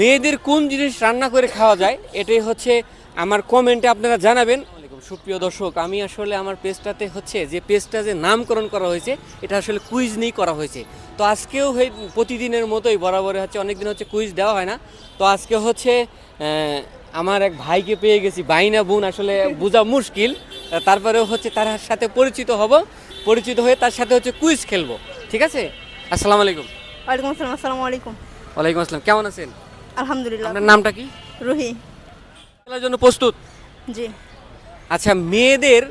মেয়েদের কোন জিনিস রান্না করে খাওয়া যায়, এটাই হচ্ছে আমার কমেন্টে আপনারা জানাবেন। সুপ্রিয় দর্শক, আমি আসলে আমার পেজটাতে হচ্ছে যে পেজটা যে নামকরণ করা হয়েছে, এটা আসলে কুইজ নিয়েই করা হয়েছে। তো আজকেও প্রতিদিনের মতোই বরাবর হচ্ছে, অনেকদিন হচ্ছে কুইজ দেওয়া হয় না। তো আজকে হচ্ছে আমার এক ভাইকে পেয়ে গেছি, বাইনা বোন, আসলে বোঝা মুশকিল। তারপরেও হচ্ছে তার সাথে পরিচিত হব, পরিচিত হয়ে তার সাথে হচ্ছে কুইজ খেলব, ঠিক আছে? আসসালামু আলাইকুম। ওয়ালাইকুম আসসালাম, আসসালামু আলাইকুম। ওয়ালাইকুম আসসালাম। কেমন আছেন? আলহামদুলিল্লাহ। আপনার নামটা কি? রুহি। খেলার জন্য প্রস্তুত? জি। আচ্ছা মেয়েদের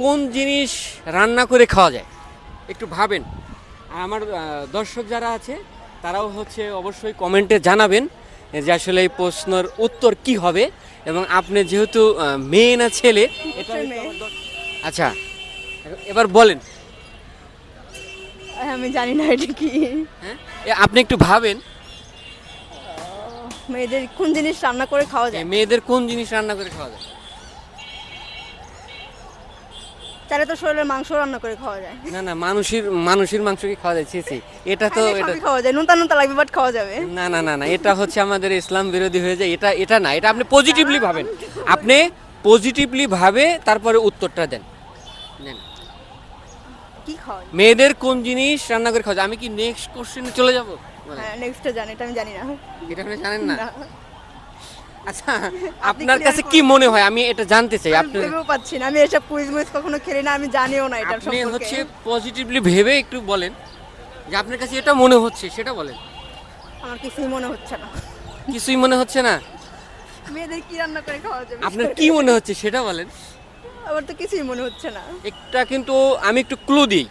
কোন জিনিস রান্না করে খাওয়া যায়? একটু ভাবেন। আর আমার দর্শক যারা আছে তারাও হচ্ছে অবশ্যই কমেন্টে জানাবেন যে আসলে এই প্রশ্নের উত্তর কি হবে। এবং আপনি যেহেতু মেয়ে না ছেলে এটা। আচ্ছা এবার বলেন। আমি জানি না এটা কি। হ্যাঁ? আপনি একটু ভাবেন। মেয়েদের কোন জিনিস রান্না করে খাওয়া যায়? মেয়েদের কোন জিনিস রান্না করে খাওয়া যায়? তাহলে তো শরীরের মাংস রান্না করে খাওয়া যায়। না না মানুষের মানুষের মাংস কি খাওয়া যায়? ছি। এটা তো এটা খাওয়া যায়। নুনতা নুনতা লাগবে বাট খাওয়া যাবে। না না না না এটা হচ্ছে আমাদের ইসলাম বিরোধী হয়ে যায়। এটা এটা না এটা আপনি পজিটিভলি ভাবেন। আপনি পজিটিভলি ভাবে তারপরে উত্তরটা দেন। কি খাওয়া মেয়েদের কোন জিনিস রান্না করে খাওয়া যায়? আমি কি নেক্সট কোশ্চেনে চলে যাব? হ্যাঁ নেক্সটটা জানি এটা আমি জানি না। এটা আপনি জানেন না। আচ্ছা আপনার কাছে কি মনে হয়? আমি এটা জানতে চাই আপনি ভেবেও পাচ্ছি না আমি এসব কুইজ মুইজ কখনো খেলি না আমি জানিও না এটার আপনি হচ্ছে পজিটিভলি ভেবে একটু বলেন যে আপনার কাছে এটা মনে হচ্ছে সেটা বলেন। আমার কিছুই মনে হচ্ছে না। কিছুই মনে হচ্ছে না? মেয়েদের কি রান্না করে খাওয়া যাবে? আপনার কি মনে হচ্ছে সেটা বলেন। আমার তো কিছুই মনে হচ্ছে না। একটা কিন্তু আমি একটু ক্লু দিই।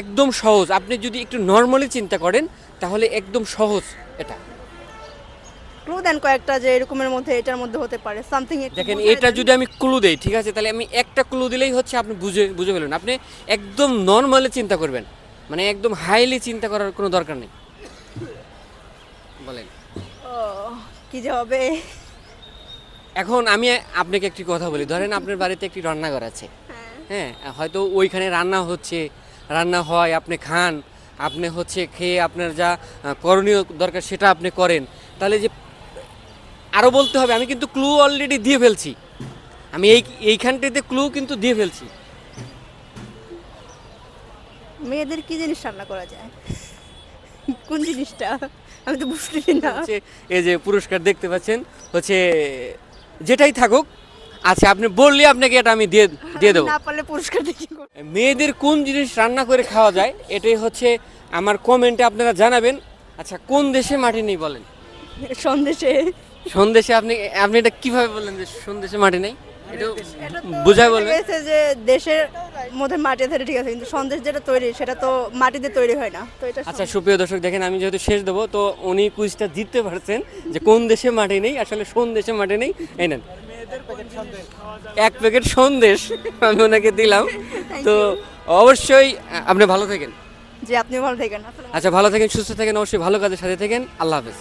একদম সহজ। আপনি যদি একটু নর্মালি চিন্তা করেন তাহলে একদম সহজ এটা। ক্লু দেন কয়েকটা যে এরকমের মধ্যে এটার মধ্যে হতে পারে সামথিং দেখেন এটা যদি আমি ক্লু দেই ঠিক আছে? তাহলে আমি একটা ক্লু দিলেই হচ্ছে আপনি বুঝে বুঝে ফেলবেন আপনি একদম নর্মালি চিন্তা করবেন। মানে একদম হাইলি চিন্তা করার কোনো দরকার নেই। বলেন। ও কি যে হবে? এখন আমি আপনাকে একটি কথা বলি। ধরেন আপনার বাড়িতে একটি রান্নাঘর আছে। হ্যাঁ হয়তো ওইখানে রান্না হচ্ছে রান্না হয় আপনি খান আপনি হচ্ছে খেয়ে আপনার যা করণীয় দরকার সেটা আপনি করেন। তাহলে যে আরও বলতে হবে আমি কিন্তু ক্লু অলরেডি দিয়ে ফেলছি। আমি এই এইখানটাতে ক্লু কিন্তু দিয়ে ফেলছি। মেয়েদের কি জিনিস রান্না করা যায়? কোন জিনিসটা? আমি তো বুঝতেছি না। এই যে পুরস্কার দেখতে পাচ্ছেন হচ্ছে যেটাই থাকুক আচ্ছা আপনি বললে আপনাকে এটা আমি দিয়ে দিয়ে দেবো। না পারলে পুরস্কার দিয়ে মেয়েদের কোন জিনিস রান্না করে খাওয়া যায় এটাই হচ্ছে আমার কমেন্টে আপনারা জানাবেন। আচ্ছা কোন দেশে মাটি নেই বলেন? সন্দেশে। সন্দেশে আপনি আপনি এটা কীভাবে বললেন যে সন্দেশে মাটি নেই? এটা বুঝাই বলবেন। যে দেশের মধ্যে মাটি থাকে ঠিক আছে কিন্তু সন্দেশ যেটা তৈরি সেটা তো মাটিতে তৈরি হয় না। তো এটা আচ্ছা সুপ্রিয় দর্শক দেখেন আমি যেহেতু শেষ দেবো তো উনি কুইজটা জিততে পারছেন যে কোন দেশে মাটি নেই আসলে সন্দেশে দেশে মাটি নেই। এই নেন। এক প্যাকেট সন্দেশ আমি ওনাকে দিলাম। তো অবশ্যই আপনি ভালো থাকেন। জি আপনিও ভালো থাকেন। আচ্ছা ভালো থাকেন সুস্থ থাকেন অবশ্যই ভালো কাজের সাথে থাকেন। আল্লাহ হাফেজ।